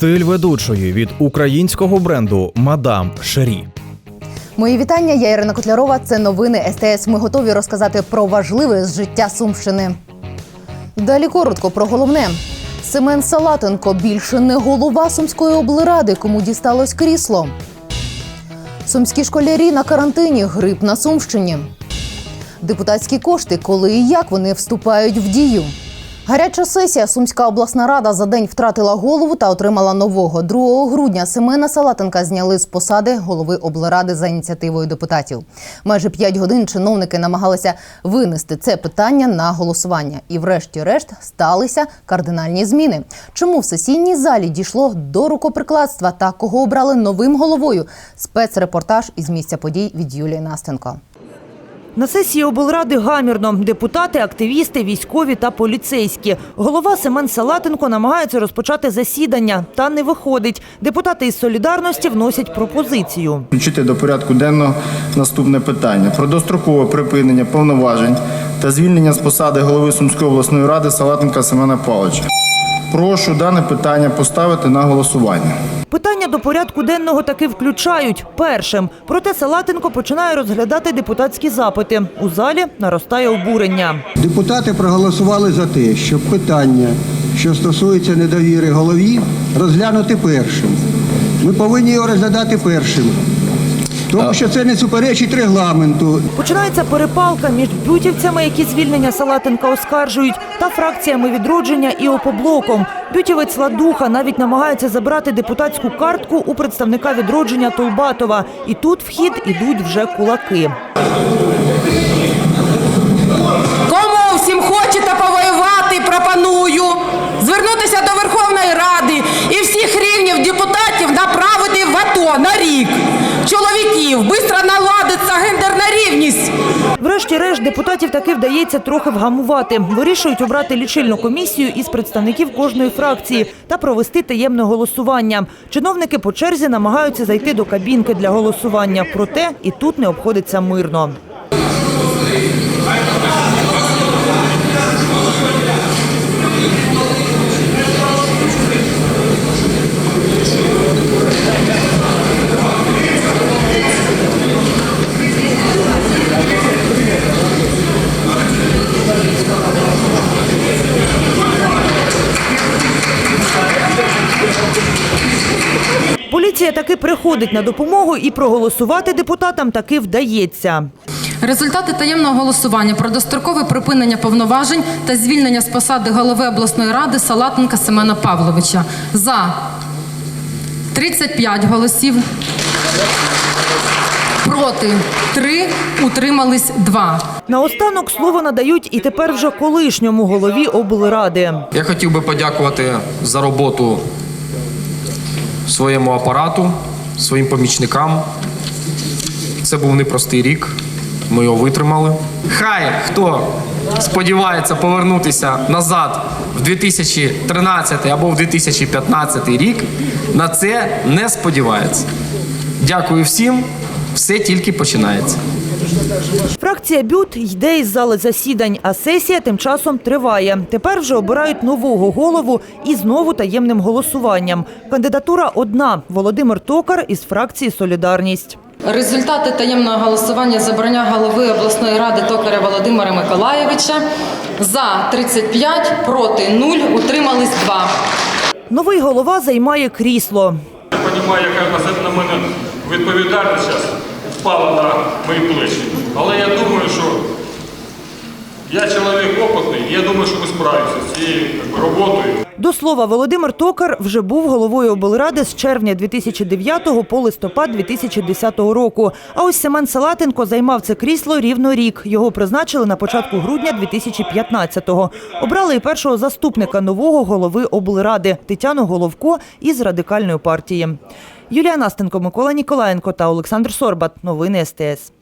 Стиль ведучої від українського бренду Мадам Шері. Мої вітання. Я Ірина Котлярова. Це новини СТС. Ми готові розказати про важливе з життя Сумщини. Далі коротко про головне. Семен Салатенко більше не голова Сумської облради, кому дісталось крісло. Сумські школярі на карантині. Грип на Сумщині. Депутатські кошти, коли і як вони вступають в дію. Гаряча сесія. Сумська обласна рада за день втратила голову та отримала нового. 2 грудня Семена Салатенка зняли з посади голови облради за ініціативою депутатів. Майже 5 годин чиновники намагалися винести це питання на голосування. І, врешті-решт, сталися кардинальні зміни. Чому в сесійній залі дійшло до рукоприкладства та кого обрали новим головою? Спецрепортаж із місця подій від Юлії Настенко. На сесії облради гамірно депутати, активісти, військові та поліцейські. Голова Семен Салатенко намагається розпочати засідання, та не виходить. Депутати із солідарності вносять пропозицію. Включити до порядку денного наступне питання про дострокове припинення повноважень та звільнення з посади голови Сумської обласної ради Салатенка Семена Павловича. Прошу дане питання поставити на голосування. Питання до порядку денного таки включають першим. Проте Салатенко починає розглядати депутатські запити. У залі наростає обурення. Депутати проголосували за те, щоб питання, що стосується недовіри голові, розглянути першим. Ми повинні його розглядати першим. Тому що це не суперечить регламенту. Починається перепалка між бютівцями, які звільнення Салатенка оскаржують, та фракціями відродження і опоблоком. Бютівець Ладуха навіть намагається забрати депутатську картку у представника відродження Толбатова. І тут в хід ідуть вже кулаки. Кому всім хочете повоювати, пропоную звернутися до Верховної Ради і всіх рівнів депутатів направити в АТО на рік. Чоловіків, швидко наладиться гендерна рівність. Врешті-решт депутатів таки вдається трохи вгамувати. Вирішують обрати лічильну комісію із представників кожної фракції та провести таємне голосування. Чиновники по черзі намагаються зайти до кабінки для голосування. Проте і тут не обходиться мирно. Приходить на допомогу і проголосувати депутатам таки вдається. Результати таємного голосування про дострокове припинення повноважень та звільнення з посади голови обласної ради Салатенка Семена Павловича. За 35 голосів. Проти 3, утримались 2. Наостанок слово надають і тепер вже колишньому голові облради. Я хотів би подякувати за роботу своєму апарату, своїм помічникам. Це був непростий рік. Ми його витримали. Хай хто сподівається повернутися назад в 2013 або в 2015 рік, на це не сподівається. Дякую всім. Все тільки починається. Фракція БЮТ йде із зали засідань, а сесія тим часом триває. Тепер вже обирають нового голову і знову таємним голосуванням. Кандидатура одна – Володимир Токар із фракції «Солідарність». Результати таємного голосування за обрання голови обласної ради Токаря Володимира Миколаєвича. За 35, проти 0, утримались 2. Новий голова займає крісло. Я розумію, яка на- на мене відповідальність зараз впала на мої плечі. Але я думаю, що я чоловік опитний, і я думаю, що ми справимося з цією роботою. До слова, Володимир Токар вже був головою облради з червня 2009 по листопад 2010 року. А ось Семен Салатенко займав це крісло рівно рік. Його призначили на початку грудня 2015-го. Обрали і першого заступника нового голови облради Тетяну Головко із радикальної партії. Юлія Настенко, Микола Ніколаєнко та Олександр Сорбат. Новини СТС.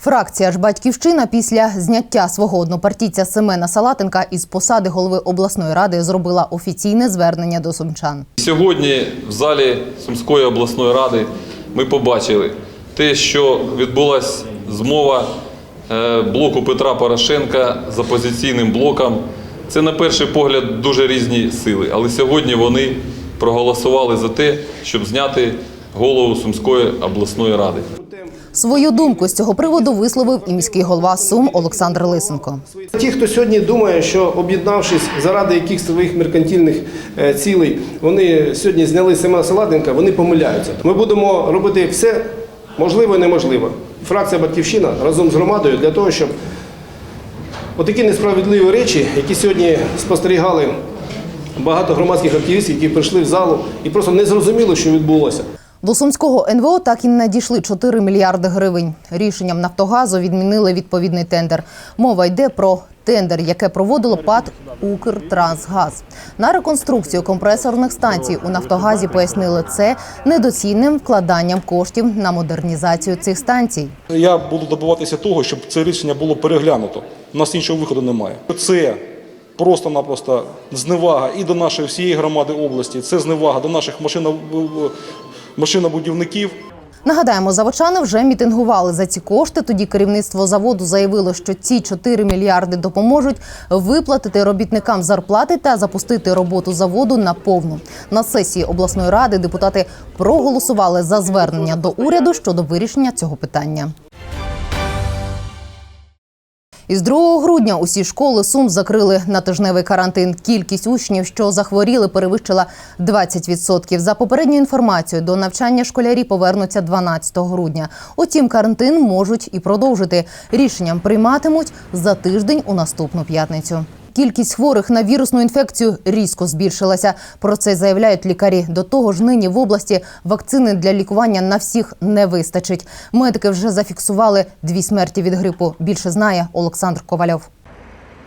Фракція ж батьківщина після зняття свого однопартійця Семена Салатенка із посади голови обласної ради зробила офіційне звернення до сумчан. Сьогодні в залі Сумської обласної ради ми побачили те, що відбулася змова е, блоку Петра Порошенка з опозиційним блоком. Це на перший погляд дуже різні сили, але сьогодні вони проголосували за те, щоб зняти голову Сумської обласної ради. Свою думку з цього приводу висловив і міський голова Сум Олександр Лисенко. Ті, хто сьогодні думає, що об'єднавшись заради якихось своїх меркантильних е, цілей, вони сьогодні зняли Семена Саладенка, вони помиляються. Ми будемо робити все можливе і неможливе. Фракція Батьківщина разом з громадою для того, щоб отакі несправедливі речі, які сьогодні спостерігали багато громадських активістів, які прийшли в залу і просто не зрозуміло, що відбулося. До сумського НВО так і не надійшли 4 мільярди гривень. Рішенням Нафтогазу відмінили відповідний тендер. Мова йде про тендер, яке проводило ПАД «Укртрансгаз». На реконструкцію компресорних станцій у Нафтогазі пояснили це недоцільним вкладанням коштів на модернізацію цих станцій. Я буду добиватися того, щоб це рішення було переглянуто. У нас іншого виходу немає. Це просто-напросто зневага і до нашої всієї громади області, це зневага до наших машино- машинобудівників. Нагадаємо, заводчани вже мітингували за ці кошти. Тоді керівництво заводу заявило, що ці 4 мільярди допоможуть виплатити робітникам зарплати та запустити роботу заводу на повну. На сесії обласної ради депутати проголосували за звернення до уряду щодо вирішення цього питання. Із 2 грудня усі школи Сум закрили на тижневий карантин. Кількість учнів, що захворіли, перевищила 20%. За попередньою інформацією, до навчання школярі повернуться 12 грудня. Утім, карантин можуть і продовжити. Рішенням прийматимуть за тиждень у наступну п'ятницю. Кількість хворих на вірусну інфекцію різко збільшилася. Про це заявляють лікарі. До того ж, нині в області вакцини для лікування на всіх не вистачить. Медики вже зафіксували дві смерті від грипу. Більше знає Олександр Ковальов.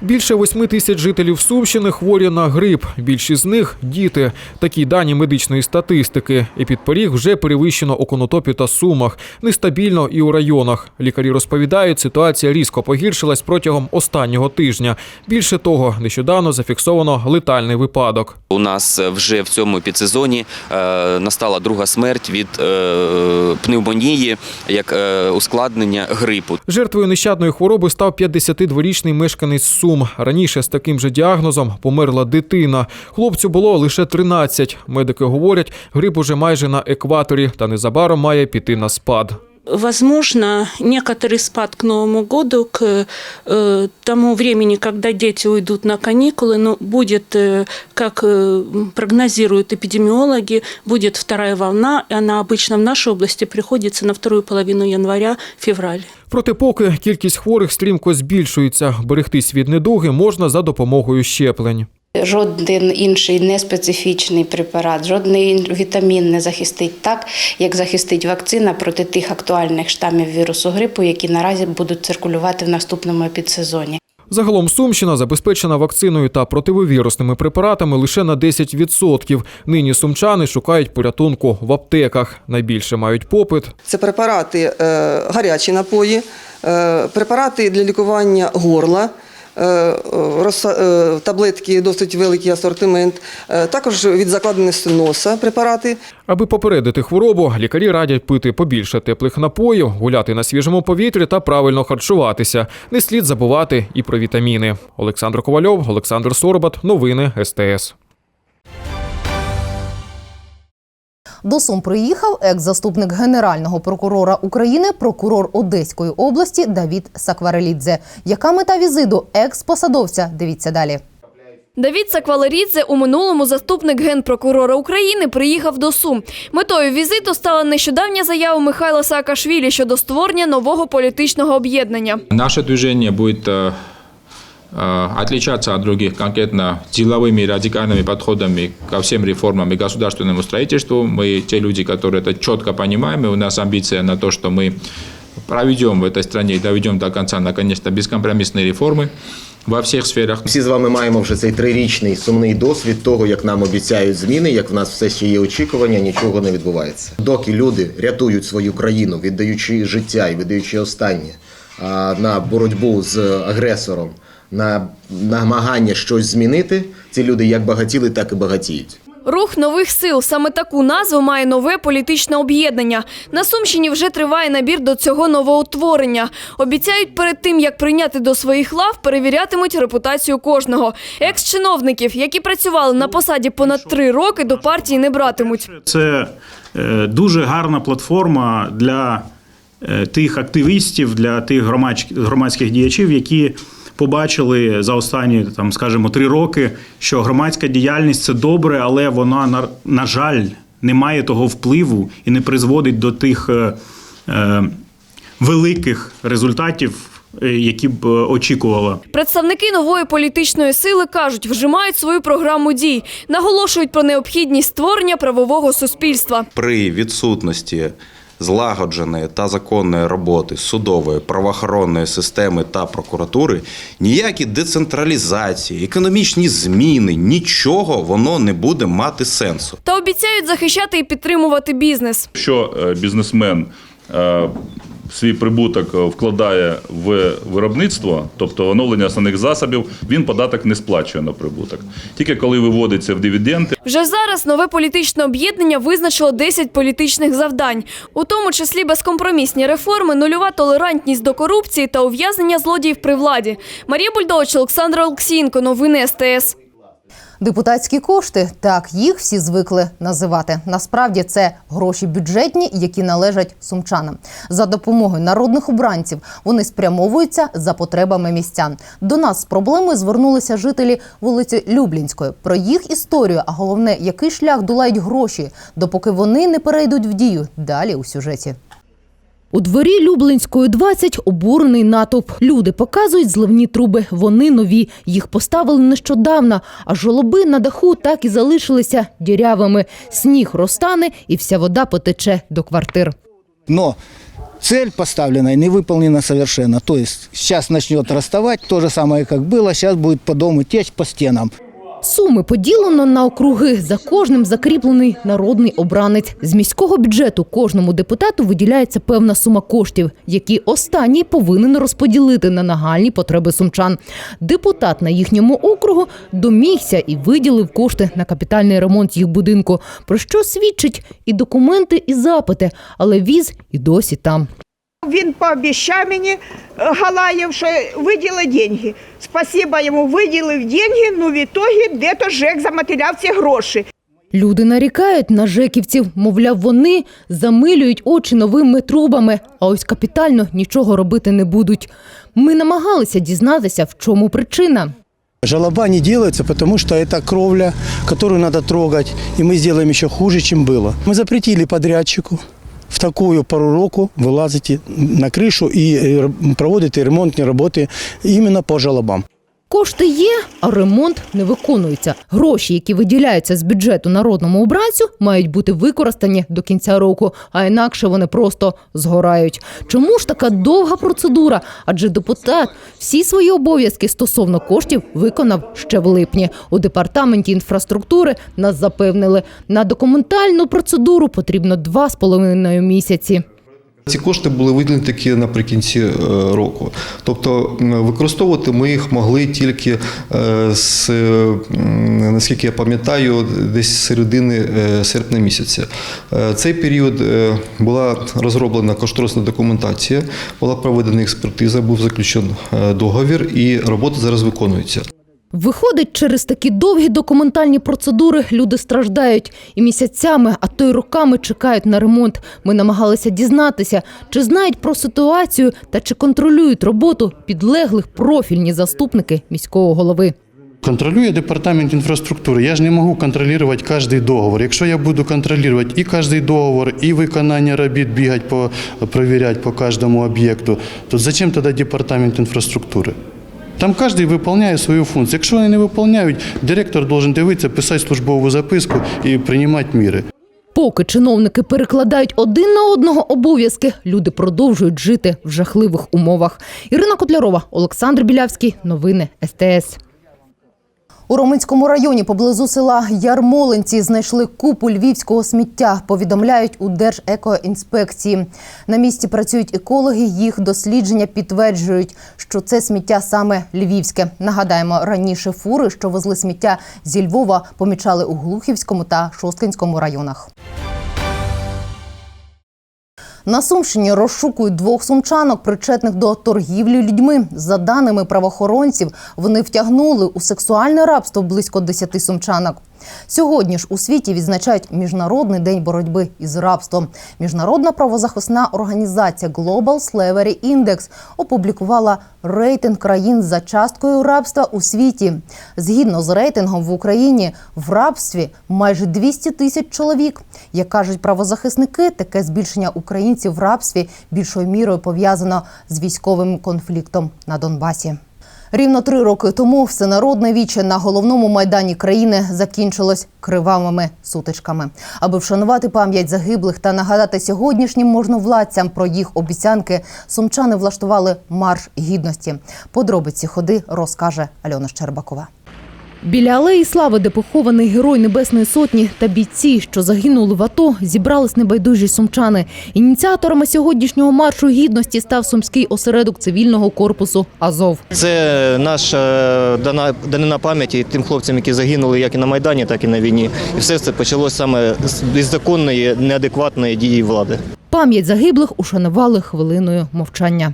Більше восьми тисяч жителів Сумщини хворі на грип. Більшість з них діти. Такі дані медичної статистики. Епідпоріг вже перевищено у Конотопі та Сумах. Нестабільно і у районах. Лікарі розповідають, ситуація різко погіршилась протягом останнього тижня. Більше того, нещодавно зафіксовано летальний випадок. У нас вже в цьому підсезоні е, настала друга смерть від е, пневмонії як е, ускладнення грипу. Жертвою нещадної хвороби став 52-річний мешканець Сум. Раніше з таким же діагнозом померла дитина. Хлопцю було лише 13. Медики говорять, грип уже майже на екваторі та незабаром має піти на спад. Возможно, некоторый спад к Новому году, к э, тому времени, когда дети уйдут на каникулы, но будет, э, как э, прогнозируют эпидемиологи, будет вторая волна, и она обычно в нашей области приходится на вторую половину января-февраль. Проте поки кількість хворих стрімко збільшується. Берегтись від недуги можна за допомогою щеплень. Жоден інший неспецифічний препарат, жодний вітамін не захистить так, як захистить вакцина проти тих актуальних штамів вірусу грипу, які наразі будуть циркулювати в наступному підсезоні. Загалом Сумщина забезпечена вакциною та противовірусними препаратами лише на 10%. Нині сумчани шукають порятунку в аптеках. Найбільше мають попит. Це препарати е, гарячі напої, е, препарати для лікування горла. Е, е, Таблетки досить великий асортимент, е, також від закладеності носа препарати. Аби попередити хворобу, лікарі радять пити побільше теплих напоїв, гуляти на свіжому повітрі та правильно харчуватися. Не слід забувати і про вітаміни. Олександр Ковальов, Олександр Сорбат. Новини СТС. До Сум приїхав екс-заступник генерального прокурора України, прокурор Одеської області Давід Сакварелідзе. Яка мета візиту екс-посадовця? Дивіться далі. Давід Саквалерідзе у минулому заступник генпрокурора України приїхав до Сум. Метою візиту стала нещодавня заява Михайла Саакашвілі щодо створення нового політичного об'єднання. Наше движение будет э, э, отличаться от других конкретно деловыми радикальными подходами ко всем реформам и государственному строительству. Мы те люди, которые это четко понимаем, и у нас амбиция на то, что мы проведем в этой стране и доведем до конца, наконец-то, бескомпромиссные реформы во всіх сферах. Всі з вами маємо вже цей трирічний сумний досвід того, як нам обіцяють зміни, як в нас все ще є очікування, нічого не відбувається. Доки люди рятують свою країну, віддаючи життя і віддаючи останнє а, на боротьбу з агресором, на намагання щось змінити, ці люди як багатіли, так і багатіють. Рух нових сил саме таку назву має нове політичне об'єднання. На Сумщині вже триває набір до цього новоутворення. Обіцяють перед тим, як прийняти до своїх лав, перевірятимуть репутацію кожного. Екс-чиновників, які працювали на посаді понад три роки, до партії не братимуть. Це е, дуже гарна платформа для е, тих активістів, для тих громадськ- громадських діячів, які побачили за останні, там, скажімо, три роки, що громадська діяльність це добре, але вона, на, на жаль, не має того впливу і не призводить до тих е, е, великих результатів, е, які б е, очікувала. Представники нової політичної сили кажуть, вжимають свою програму дій, наголошують про необхідність створення правового суспільства. при відсутності злагодженої та законної роботи судової правоохоронної системи та прокуратури ніякі децентралізації, економічні зміни, нічого воно не буде мати сенсу. Та обіцяють захищати і підтримувати бізнес. Якщо е, бізнесмен е, свій прибуток е, вкладає в виробництво, тобто оновлення основних засобів, він податок не сплачує на прибуток. Тільки коли виводиться в дивіденди. Вже зараз нове політичне об'єднання визначило 10 політичних завдань, у тому числі безкомпромісні реформи, нульова толерантність до корупції та ув'язнення злодіїв при владі. Марія Бульдович, Олександр Олексієнко, новини СТС. Депутатські кошти так їх всі звикли називати. Насправді це гроші бюджетні, які належать сумчанам. За допомогою народних обранців вони спрямовуються за потребами містян. До нас з проблемою звернулися жителі вулиці Люблінської. Про їх історію, а головне, який шлях долають гроші, допоки вони не перейдуть в дію. Далі у сюжеті. У дворі Люблинської 20 обурений натовп. Люди показують зливні труби. Вони нові. Їх поставили нещодавно, а жолоби на даху так і залишилися дірявими. Сніг розтане і вся вода потече до квартир. Но цель поставленная не выполнена совершенно. То есть сейчас начнет расставать, то же самое, как было, сейчас по дому течь по стенам. Суми поділено на округи. За кожним закріплений народний обранець. З міського бюджету кожному депутату виділяється певна сума коштів, які останній повинен розподілити на нагальні потреби сумчан. Депутат на їхньому округу домігся і виділив кошти на капітальний ремонт їх будинку. Про що свідчить і документи, і запити, але віз і досі там. Він пообіцяв мені е, Галаєв, що виділить деньги. Спасибо йому, виділив деньги, ну в ітогі де-то ЖЕК заматеряв ці гроші. Люди нарікають на жеківців, мовляв, вони замилюють очі новими трубами, а ось капітально нічого робити не будуть. Ми намагалися дізнатися, в чому причина. Жалоба не делается, потому что это кровля, которую надо трогать, и мы сделаем еще хуже, чем было. Мы запретили подрядчику в такую пару року вылазить на крышу и э, проводить ремонтные работы именно по жалобам. Кошти є, а ремонт не виконується. Гроші, які виділяються з бюджету народному обранцю, мають бути використані до кінця року, а інакше вони просто згорають. Чому ж така довга процедура? Адже депутат всі свої обов'язки стосовно коштів виконав ще в липні. У департаменті інфраструктури нас запевнили, на документальну процедуру потрібно два з половиною місяці. Ці кошти були виділені тільки наприкінці е, року. Тобто використовувати ми їх могли тільки е, з, наскільки я пам'ятаю, десь з середини е, серпня місяця. Цей період була розроблена кошторисна документація, була проведена експертиза, був заключений договір і робота зараз виконується. Виходить, через такі довгі документальні процедури люди страждають і місяцями, а то й роками чекають на ремонт. Ми намагалися дізнатися, чи знають про ситуацію та чи контролюють роботу підлеглих профільні заступники міського голови. Контролює департамент інфраструктури. Я ж не можу контролювати кожен договор. Якщо я буду контролювати і кожен договор, і виконання робіт, бігати по перевіряти по кожному об'єкту, то зачем тоді департамент інфраструктури? Там кожен виконує свою функцію. Якщо вони не виконують, директор має дивитися, писати службову записку і приймати міри. Поки чиновники перекладають один на одного обов'язки, люди продовжують жити в жахливих умовах. Ірина Котлярова, Олександр Білявський. Новини СТС. У Роминському районі поблизу села Ярмолинці знайшли купу львівського сміття. Повідомляють у Держекоінспекції. На місці працюють екологи. Їх дослідження підтверджують, що це сміття саме львівське. Нагадаємо, раніше фури, що везли сміття зі Львова, помічали у Глухівському та Шосткинському районах. На Сумщині розшукують двох сумчанок, причетних до торгівлі людьми. За даними правоохоронців, вони втягнули у сексуальне рабство близько 10 сумчанок. Сьогодні ж у світі відзначають Міжнародний день боротьби із рабством. Міжнародна правозахисна організація Global Slavery Index опублікувала рейтинг країн за часткою рабства у світі. Згідно з рейтингом в Україні в рабстві майже 200 тисяч чоловік. Як кажуть правозахисники, таке збільшення українців в рабстві більшою мірою пов'язано з військовим конфліктом на Донбасі. Рівно три роки тому всенародне віче на головному майдані країни закінчилось кривавими сутичками. Аби вшанувати пам'ять загиблих та нагадати сьогоднішнім можновладцям про їх обіцянки, сумчани влаштували марш гідності. Подробиці ходи розкаже Альона Щербакова. Біля алеї слави, де похований герой Небесної Сотні та бійці, що загинули в АТО, зібрались небайдужі сумчани. Ініціаторами сьогоднішнього маршу гідності став сумський осередок цивільного корпусу Азов. Це наша дана данина пам'яті тим хлопцям, які загинули як і на майдані, так і на війні. І все це почалося саме з беззаконної, неадекватної дії влади. Пам'ять загиблих ушанували хвилиною мовчання.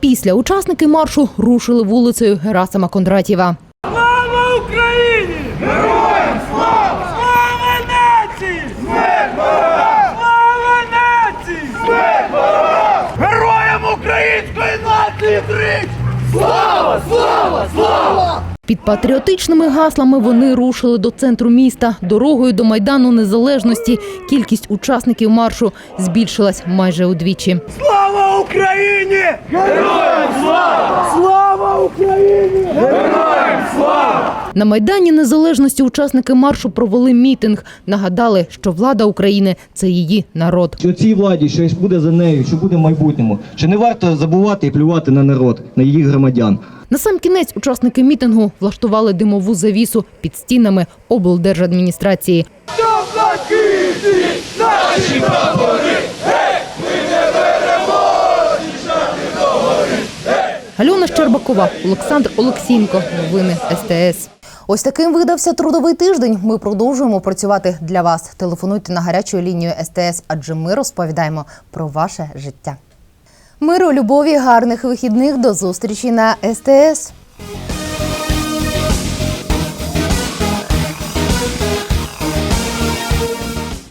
Після учасники маршу рушили вулицею Герасима Кондратєва. Слава Україні! Героям слава! Слава нації! Смерть ворогам! Слава нації! Смерть ворогам! Героям української нації! Слава! Слава! Слава! Під патріотичними гаслами вони рушили до центру міста. Дорогою до Майдану Незалежності кількість учасників маршу збільшилась майже удвічі. Слава Україні! Героям слава! Слава Україні! Героям слава! На Майдані Незалежності учасники маршу провели мітинг. Нагадали, що влада України це її народ. Що цій владі, що буде за нею, що буде в майбутньому, що не варто забувати і плювати на народ, на її громадян. На сам кінець учасники мітингу влаштували димову завісу під стінами облдержадміністрації. Наші прапори! Альона Щербакова, Олександр Олексієнко. Новини СТС. Ось таким видався трудовий тиждень. Ми продовжуємо працювати для вас. Телефонуйте на гарячу лінію СТС, адже ми розповідаємо про ваше життя. Миру, любові, гарних вихідних. До зустрічі на СТС.